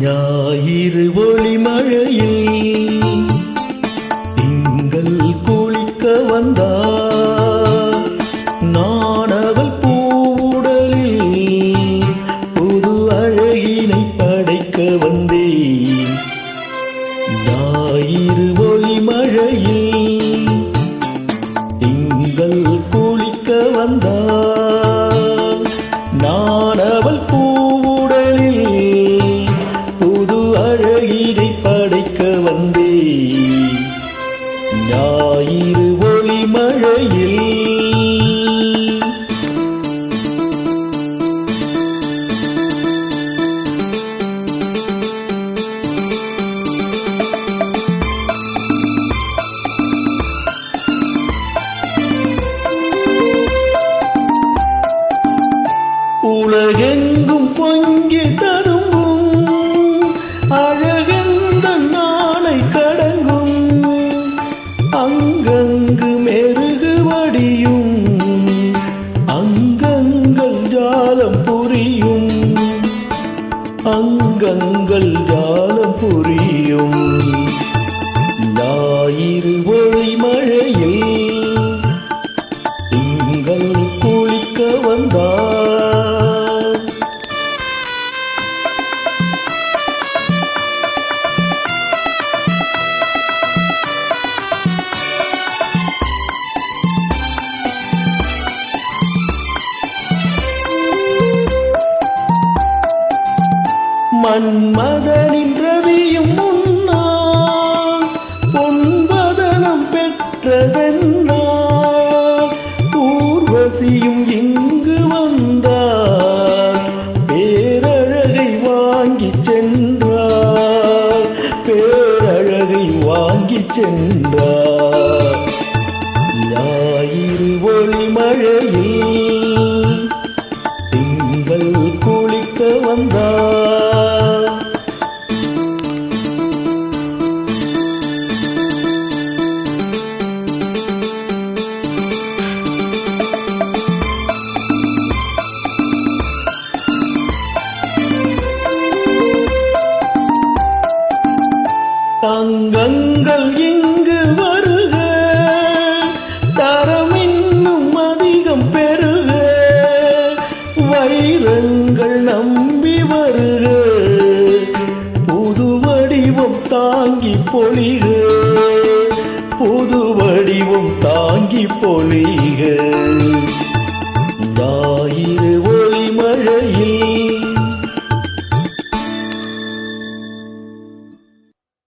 ஞாயிறு ஒளி மழையில் திங்கள் குளிக்க வந்தார். நான் அவள் பூவுடலில் புது அழகினை படைக்க வந்தேன். ஞாயிறு ஒளி மழையில் திங்கள் குளிக்க வந்தார். நான் ஞாயிறு ஒளி மழையில் உலகெங்கும் பொங்கி தரும் மெருகு அங்கங்கள் ஜாலம் புரியும். அங்கங்கள் மன்மதனின் ரவியும் முன்னால் பொன்பதனம் பெற்றதென்றால் ஊர்வசியும் இங்கு வந்தார். பேரழகை வாங்கி சென்றார். பேரழகை வாங்கி சென்றார். ஞாயிறு ஒளி மழையில் பொலிக புது வடிவம் தாங்கி பொழிக.